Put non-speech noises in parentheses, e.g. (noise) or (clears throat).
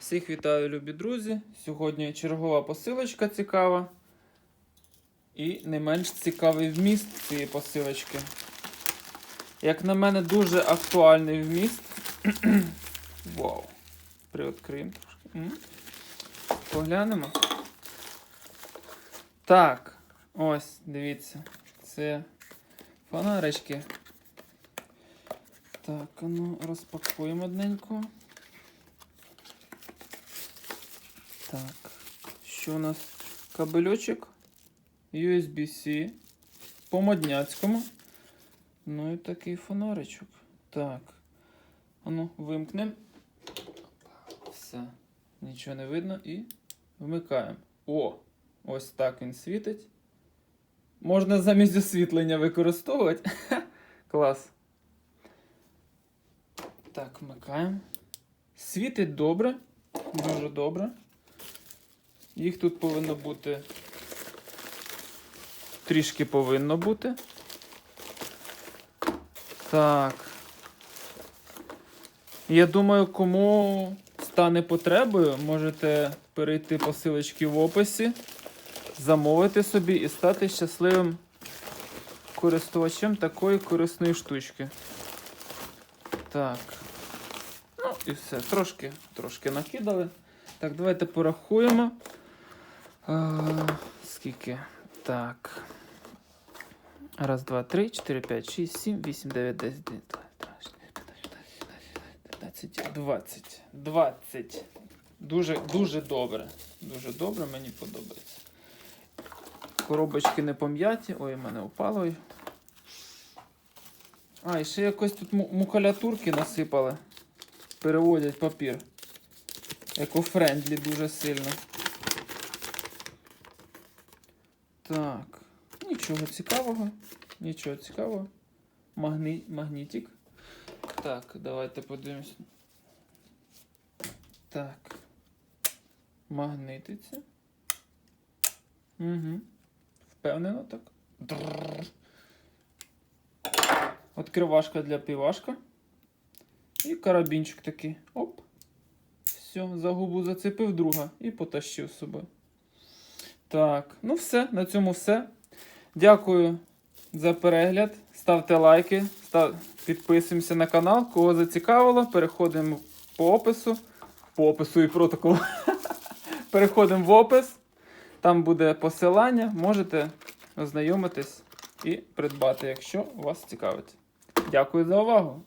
Всіх вітаю, любі друзі. Сьогодні чергова посилочка цікава. І не менш цікавий вміст цієї посилочки. Як на мене, дуже актуальний вміст. (clears throat) Вау. Приоткриємо трошки. Поглянемо. Так, ось, дивіться. Це фонарички. Так, ну розпакуємо одненько. Так, що у нас? Кабельочок USB-C по модняцькому. Ну і такий фонаричок. Так. Ну, вимкнемо. Все. Нічого не видно і вмикаємо. О! Ось так він світить. Можна замість освітлення використовувати. (laughs) Клас. Так, вмикаємо. Світить добре. Дуже добре. Їх тут повинно бути. Трішки повинно бути. Так. Я думаю, кому стане потребою, можете перейти по силочці в описі, замовити собі і стати щасливим користувачем такої корисної штучки. Так. Ну і все. Трошки, трошки накидали. Так, давайте порахуємо. Скільки? Так. Раз, два, три, чотири, п'ять, шість, сім, вісім, дев'ять, десять, двадцять, двадцять. Двадцять. Дуже, дуже добре. Дуже добре, мені подобається. Коробочки не пом'яті. Ой, в мене упало. А, і ще якось тут му- мукулятурки насипали. Переводять папір. Екофрендлі дуже сильно. Так. Нічого цікавого. Нічого цікавого. Магні... Магнітик. Так, давайте подивимось. Так. Магнититься. Угу. Впевнено так. Дрррр. Откривашка для півашка. І карабінчик такий. Оп. Все, за губу зацепив друга і потащив з собою. Так, ну все, на цьому все. Дякую за перегляд. Ставте лайки, став... підписуємося на канал. Кого зацікавило, переходимо по опису. По опису і протоколу. (laughs) Переходимо в опис. Там буде посилання. Можете ознайомитись і придбати, якщо вас цікавить. Дякую за увагу!